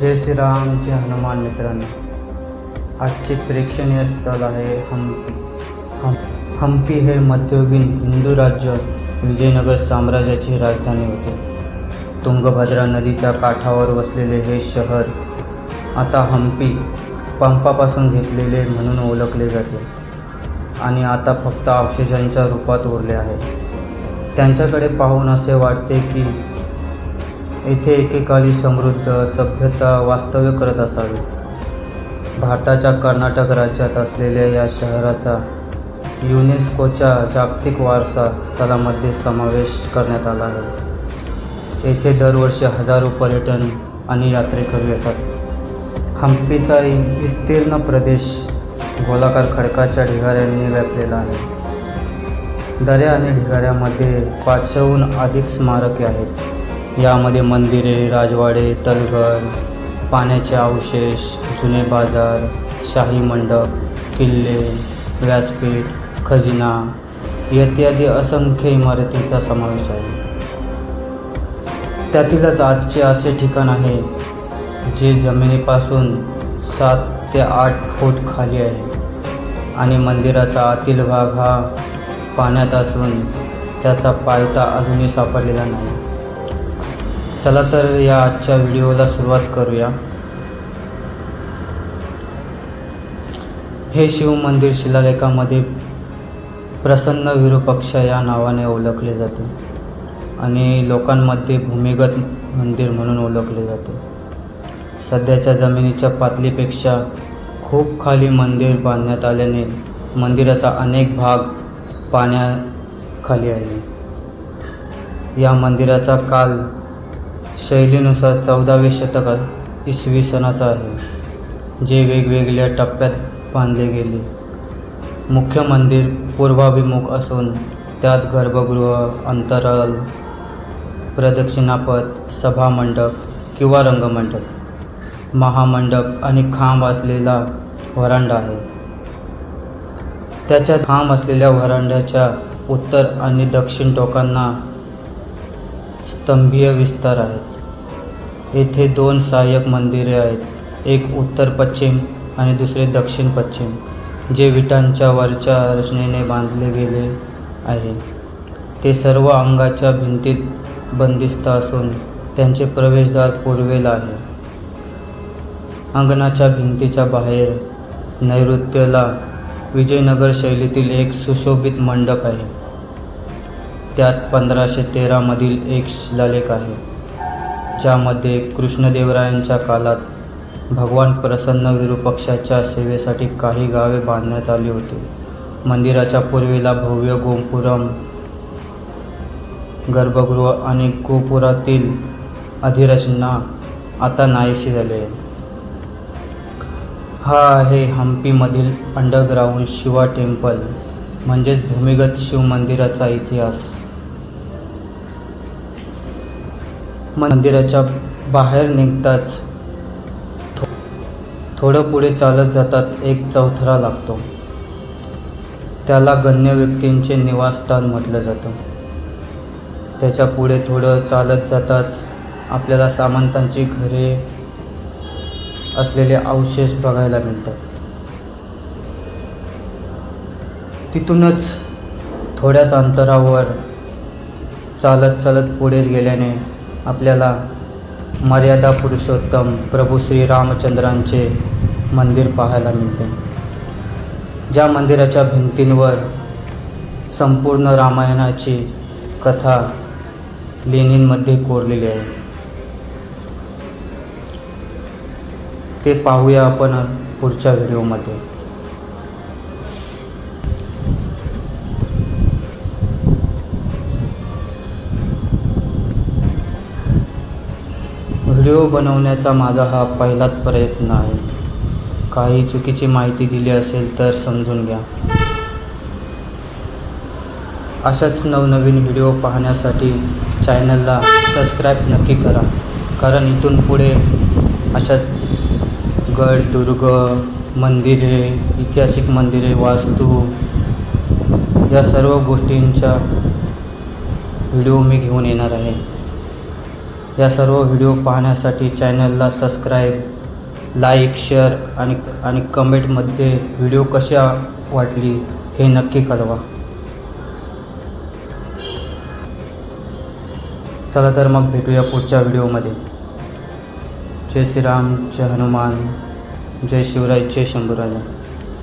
जय श्रीराम जय हनुमान मित्रांनो. आजचे प्रेक्षणीय स्थळ आहे हम्पी. हम हम्पी हे मध्ययुगीन हिंदू राज्य विजयनगर साम्राज्याची राजधानी होते. तुंगभद्रा नदीच्या काठावर वसलेले हे शहर आता हम्पी पंपापासून घेतलेले म्हणून ओळखले जाते आणि आता फक्त अवशेषांच्या रूपात उरले आहे. त्यांच्याकडे पाहून असे वाटते की येथे एकेकाळी समृद्ध सभ्यता वास्तव्य करत असावी. भारताच्या कर्नाटक राज्यात असलेल्या या शहराचा युनेस्कोच्या जागतिक वारसा स्थळामध्ये समावेश करण्यात आला आहे. येथे दरवर्षी हजारो पर्यटन आणि यात्रेकरू येतात. हम्पीचा विस्तीर्ण प्रदेश गोलाकार खडकाच्या ढिगाऱ्यांनी व्यापलेला आहे. दऱ्या आणि ढिगाऱ्यामध्ये पाचशेहून अधिक स्मारके आहेत. यामध्ये मंदिरे राजवाडे तलघर पाण्याचे अवशेष जुने बाजार शाही मंडप किल्ले व्यासपीठ खजिना इत्यादी असंख्य इमारतींचा समावेश आहे. त्यातीलच आजचे असे ठिकाण आहे जे जमिनीपासून सात ते आठ फूट खाली आहे आणि मंदिराचा आतील भाग हा पाण्यात असून त्याचा पायथा अजूनही सापडलेला नाही. चला तर या आजच्या व्हिडिओला सुरुवात करूया. हे शिव मंदिर शिलालेखामध्ये प्रसन्न विरूपक्ष या नावाने ओळखले जाते आणि लोकांमध्ये भूमिगत मंदिर म्हणून ओळखले जाते. सध्याच्या जमिनीच्या पातळीपेक्षा खूप खाली मंदिर बांधण्यात आल्याने मंदिराचा अनेक भाग पाण्याखाली आहे. या मंदिराचा काल शैलीनुसार चौदावे शतक इसवी सणाचा आहे जे वेगवेगळ्या टप्प्यात बांधले गेले. मुख्य मंदिर पूर्वाभिमुख असून त्यात गर्भगृह अंतराल प्रदक्षिणापथ सभामंडप किंवा रंगमंडप महामंडप आणि खांब असलेला व्हरांडा आहे. त्याच्या खांब असलेल्या व्हरांड्याच्या उत्तर आणि दक्षिण टोकांना स्तंभीय विस्तार आहेत. येथे दोन सहाय्यक मंदिरे आहेत. एक उत्तर पश्चिम आणि दुसरे दक्षिण पश्चिम जे विटांच्या वरच्या रचनेने बांधले गेले आहे. ते सर्व अंगाच्या भिंतीत बंदिस्त असून त्यांचे प्रवेशद्वार पूर्वेला आहे. अंगणाच्या भिंतीच्या बाहेर नैऋत्यला विजयनगर शैलीतील एक सुशोभित मंडप आहे. त्यात पंधराशे तेरामधील एक शिलालेख आहे ज्यामध्ये कृष्णदेवरायांच्या काळात भगवान प्रसन्न विरूपक्षाच्या सेवेसाठी काही गावे बांधण्यात आली होती. मंदिराच्या पूर्वेला भव्य गोपुरम गर्भगृह आणि गोपुरातील अधिरचना आता नाहीशी झाली आहे. हा आहे हम्पीमधील अंडरग्राऊंड शिवा टेम्पल म्हणजेच भूमिगत शिव मंदिराचा इतिहास. मंदिराच्या बाहेर निघताच थो थोडं पुढे चालत जातात एक चौथरा लागतो. त्याला गण्य व्यक्तींचे निवासस्थान म्हटलं जातं. त्याच्या पुढे थोडं चालत जाताच आपल्याला सामंतांची घरे असलेले अवशेष बघायला मिळतात. तिथूनच थोड्याच अंतरावर चालत चालत पुढे गेल्याने आपल्याला मर्यादा पुरुषोत्तम प्रभू श्री रामचंद्रांचे मंदिर पाहायला मिळते. ज्या मंदिराच्या भिंतींवर संपूर्ण रामायणाची कथा लेणींमध्ये कोरलेली आहे. ते पाहूया आपण पुढच्या व्हिडिओमध्ये. व्हिडिओ बनवण्याचा माझा हा पहिलाच प्रयत्न आहे. काही चुकीची माहिती दिली असेल तर समजून घ्या. अशाच नवनवीन व्हिडिओ पाहण्यासाठी चॅनलला सबस्क्राईब नक्की करा. कारण इथून पुढे अशा गड दुर्ग मंदिरे ऐतिहासिक मंदिरे वास्तू या सर्व गोष्टींचा व्हिडिओ मी घेऊन येणार आहे. या सर्व व्हिडिओ पाहण्यासाठी चॅनलला सबस्क्राईब लाईक शेअर आणि आणि कमेंटमध्ये व्हिडिओ कशा वाटली हे नक्की कळवा. चला तर मग भेटूया पुढच्या व्हिडिओमध्ये जय श्रीराम जय हनुमान जय शिवराय जय शंभूराजा.